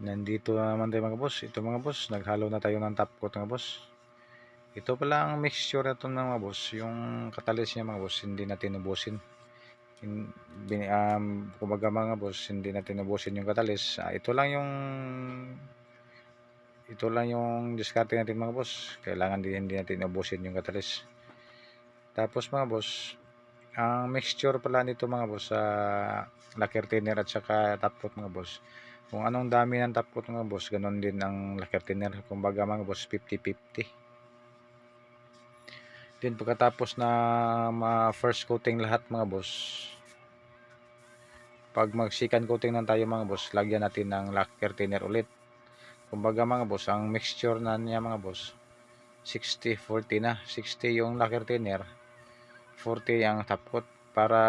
Nandito na naman tayo mga boss. Ito mga boss, naghalo na tayo ng top coat mga boss. Ito pala ang mixture na ito mga boss. Yung katalis niya mga boss, hindi natin ubusin. In, um, kumbaga mga boss, hindi natin ubusin yung katalis. Ah, ito lang yung ito lang yung diskarte natin mga boss. Kailangan din hindi natin ubusin yung katalis. Tapos mga boss, ang mixture pala nito mga boss sa lacquer thinner at saka top coat mga boss. Kung anong dami ng top coat mga boss, ganun din ang lacquer thinner. Kumbaga mga boss, 50-50. Then pagkatapos na ma first coating lahat mga boss, pag mag second coating na tayo mga boss, lagyan natin ng lacquer thinner ulit. Kumbaga mga boss, ang mixture na niya mga boss, 60-40 na. 60 yung lacquer thinner, 40 ang top para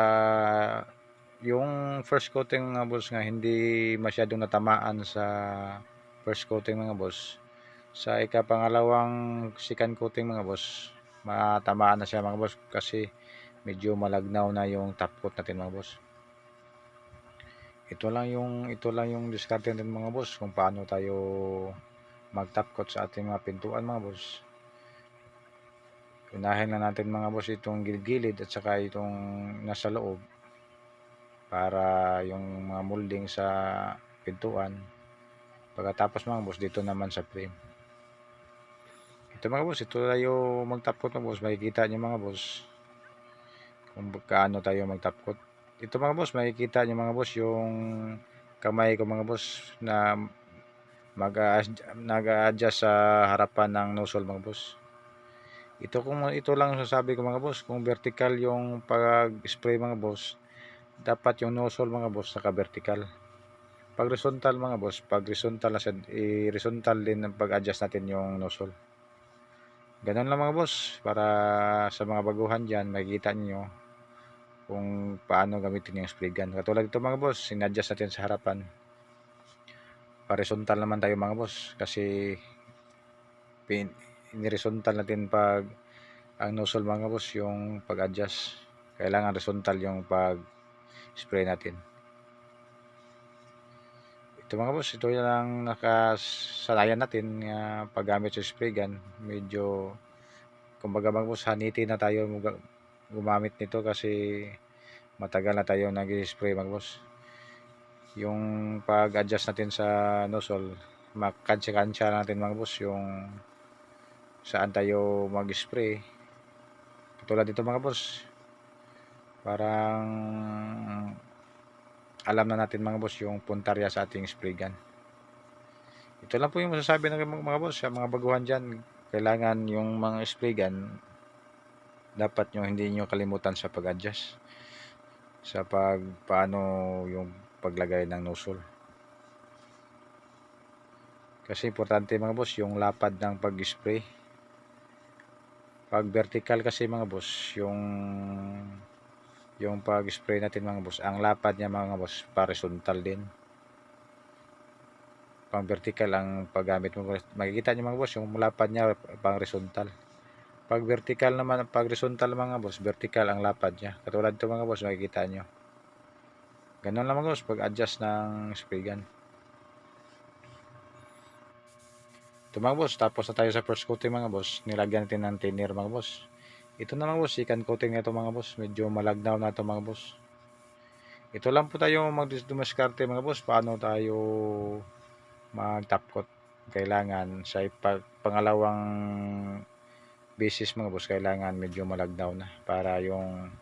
yung first coating mga boss nga hindi masyadong natamaan sa first coating mga boss. Sa ikapangalawang second coating mga boss matamaan na siya mga boss kasi medyo malagnaw na yung top coat natin mga boss. Ito lang yung ito lang yung diskarte natin mga boss kung paano tayo mag top coat sa ating mga pintuan mga boss. Unahin na natin mga boss itong gilid-gilid at saka itong nasa loob para yung mga molding sa pintuan. Pagkatapos mga boss dito naman sa frame. Ito mga boss ito tayo mag top coat mga boss. Makikita nyo mga boss kung kaano tayo mag top coat ito mga boss makikita nyo mga boss yung kamay ko mga boss na mag nag-adjust sa harapan ng nozzle mga boss. Ito kung ito lang sasabi ko mga boss. Kung vertical yung pag-spray mga boss dapat yung nozzle mga boss naka vertical. Pag horizontal mga boss pag horizontal na siya i-horizontal din ang pag-adjust natin yung nozzle ganun lang mga boss. Para sa mga baguhan dyan makikita niyo kung paano gamitin yung spray gun. Katulad ito mga boss in-adjust natin sa harapan. Horizontal naman tayo mga boss kasi pin in-horizontal natin pag ang nozzle mga boss yung pag-adjust. Kailangan horizontal yung pag spray natin. Ito mga boss ito lang nakasanayan natin uh, paggamit sa spray gun. Medyo kumbaga mga boss haniti na tayo gumamit nito kasi matagal na tayo nag-spray mga boss. Yung pag-adjust natin sa nozzle makansya-kansya natin mga boss yung saan tayo mag-spray. Katulad dito mga boss parang alam na natin mga boss yung puntarya sa ating spray gun. Ito lang po yung masasabi ng mga, boss sa mga baguhan dyan. Kailangan yung mga spray gun dapat nyo hindi nyo kalimutan sa pag-adjust. Sa pag paano yung paglagay ng nozzle. Kasi importante mga boss yung lapad ng pag-spray. Pag vertical kasi mga boss yung yung pag-spray natin mga boss ang lapad niya mga boss horizontal din. Pang vertical ang paggamit mo. Makikita niyo mga boss yung lapad niya pang horizontal pag vertical naman pag horizontal mga boss vertical ang lapad niya. Katulad ito mga boss makikita niyo. Ganun lang mga boss pag adjust ng spray gun. Ito mga boss tapos na tayo sa first coating mga boss. Nilagyan natin ng thinner mga boss ito na mga boss, second coating na ito mga boss. Medyo malagnaw na ito mga boss. Ito lang po tayo magdumaskarte mga boss. Paano tayo mag top coat. Kailangan sa pangalawang basis mga boss, kailangan medyo malagnaw na. Para yung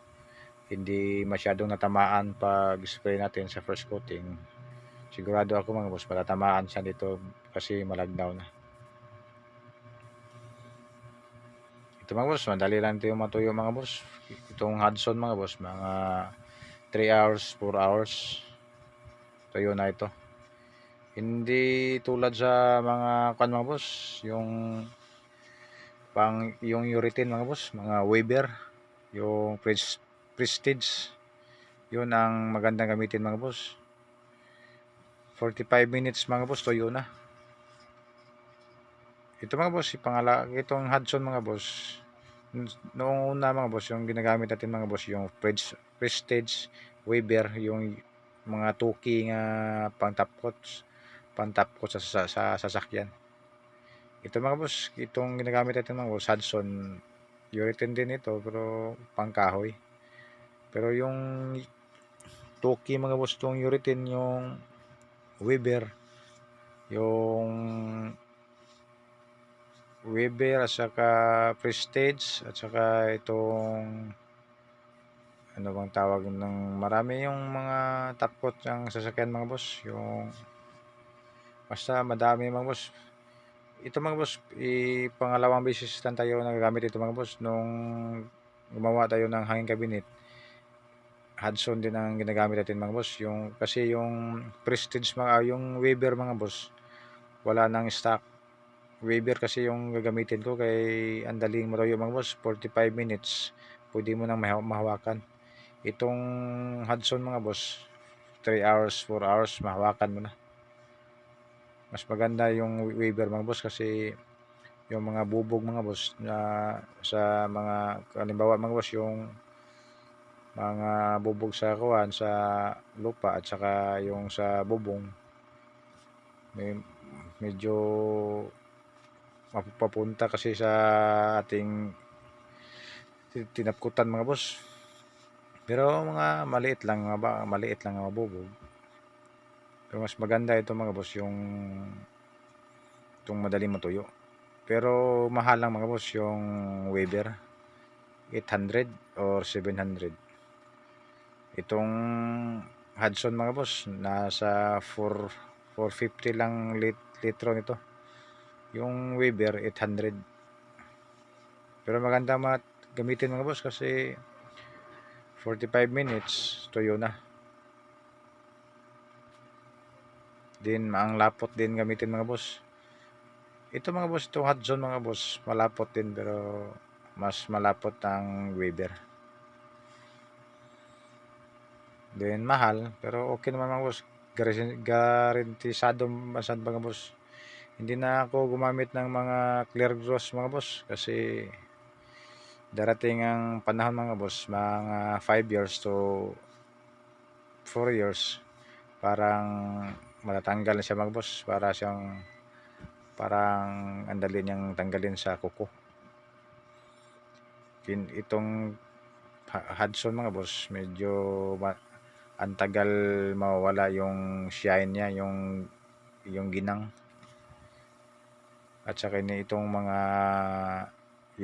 hindi masyadong natamaan pag spray natin sa first coating. Sigurado ako mga boss, matatamaan siya dito kasi malagnaw na. Ito mga boss madali lang ito yung matuyo mga boss. Itong Hudson mga boss mga 3 hours 4 hours. Tuyo na ito. Hindi tulad sa mga kan mga boss yung pang yung urethane mga boss mga Weber yung Prestige. Yun ang magandang gamitin mga boss. 45 minutes mga boss tuyo na ito mga boss, pangala, itong Hudson mga boss, noong una mga boss, yung ginagamit natin mga boss, yung Prestige, Weber, yung mga tuki nga pang top coats. pantap ko sa, sa, sa sasakyan. Ito mga boss, itong ginagamit natin mga boss, Hudson, urethane din ito, pero pangkahoy. Pero yung Toki mga boss, itong urethane, yung Weber, yung Weber at saka Prestige at saka itong ano bang tawag ng marami yung mga coat ng sasakyan mga boss. Yung basta madami mga boss. Ito mga boss i pangalawang beses lang tayo nagagamit ito mga boss. Nung gumawa tayo ng hanging cabinet Hudson din ang ginagamit natin mga boss. Yung kasi yung Prestige mga yung Weber mga boss wala nang stock Weber kasi yung gagamitin ko kay ang daling matuyo mga boss 45 minutes. Pwede mo nang mahaw- mahawakan. Itong Hudson mga boss 3 hours 4 hours mahawakan mo na. Mas maganda yung Weber mga boss kasi yung mga bubog mga boss na sa mga halimbawa mga boss yung mga bubog sa kuwan sa lupa at saka yung sa bubong may, medyo mapapunta kasi sa ating ti- tinapkutan mga boss. Pero mga maliit lang mga ba, maliit lang mga bubog pero mas maganda ito mga boss yung itong madaling matuyo. Pero mahal lang mga boss yung Weber 800 or 700 itong Hudson mga boss nasa 4 450 lang lit, litro nito yung Weber 800 pero maganda mat gamitin mga boss kasi 45 minutes tuyo na. Din ang lapot din gamitin mga boss. Ito mga boss itong Hudson mga boss malapot din pero mas malapot ang Weber din mahal pero okay naman mga boss. Garanti- garantisado masan mga boss hindi na ako gumamit ng mga clear gloss mga boss kasi darating ang panahon mga boss mga 5 years to 4 years parang matatanggal na siya mga boss. Para siyang parang andali niyang tanggalin sa kuko. Kin- itong Hudson mga boss medyo ma- ang tagal mawawala yung shine niya yung yung ginang at saka ni itong mga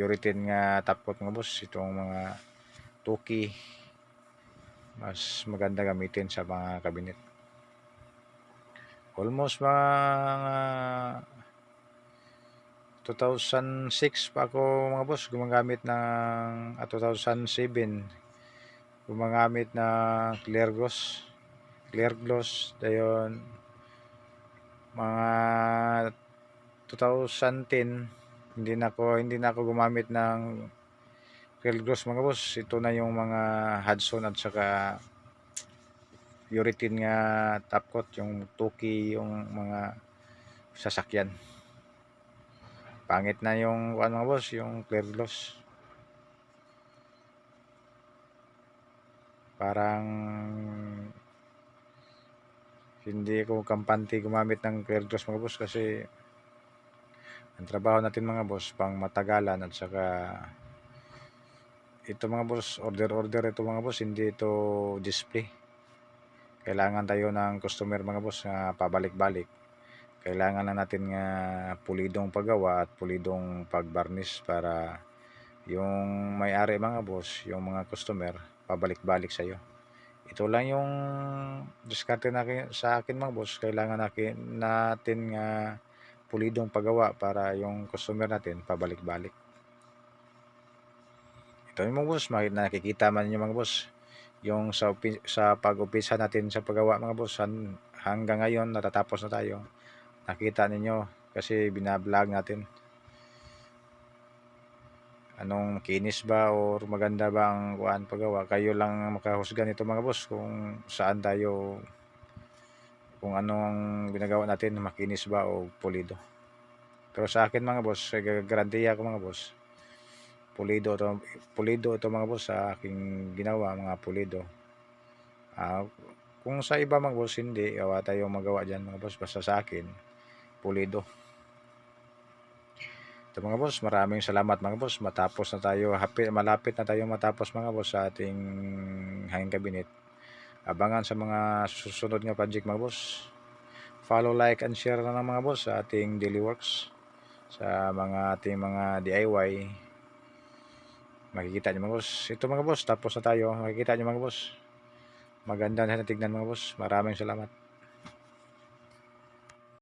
urethane nga top coat mga boss itong mga Toki mas maganda gamitin sa mga kabinet. Almost mga 2006 pa ako mga boss gumagamit ng ah, 2007 gumagamit ng clear gloss clear gloss dayon mga 2010 hindi na ako hindi na ako gumamit ng clear gloss mga boss. Ito na yung mga Hudson at saka urethane nga top coat yung Toki yung mga sasakyan. Pangit na yung ano mga boss yung clear gloss. Parang hindi ako kampante gumamit ng clear gloss mga boss kasi ang trabaho natin mga boss pang matagalan at saka ito mga boss order order ito mga boss hindi ito display. Kailangan tayo ng customer mga boss na pabalik-balik. Kailangan na natin nga pulidong paggawa at pulidong pagbarnis para yung may-ari mga boss, yung mga customer, pabalik-balik sa iyo. Ito lang yung diskarte na sa akin mga boss, kailangan natin, natin nga pulidong paggawa para yung customer natin pabalik-balik. Ito yung mga boss, nakikita man yung mga boss, yung sa, sa pag-upisa natin sa paggawa mga boss, han- hanggang ngayon natatapos na tayo. Nakita ninyo kasi binablog natin. Anong kinis ba or maganda ba ang kuan paggawa kayo lang makahusga nito mga boss kung saan tayo kung anong ginagawa natin makinis ba o pulido pero sa akin mga boss garantiya ko mga boss pulido to pulido ito mga boss sa aking ginawa mga pulido Ah, Kung sa iba mga boss, hindi. Gawa tayong magawa dyan mga boss. Basta sa akin, pulido. Ito mga boss, maraming salamat mga boss. Matapos na tayo, hapit, malapit na tayo matapos mga boss sa ating hanging cabinet. Abangan sa mga susunod nga project mga boss. Follow, like, and share na ng mga boss sa ating daily works. Sa mga ating mga DIY. Makikita nyo mga boss. Ito mga boss, tapos na tayo. Makikita nyo mga boss. Maganda na tignan mga boss. Maraming salamat.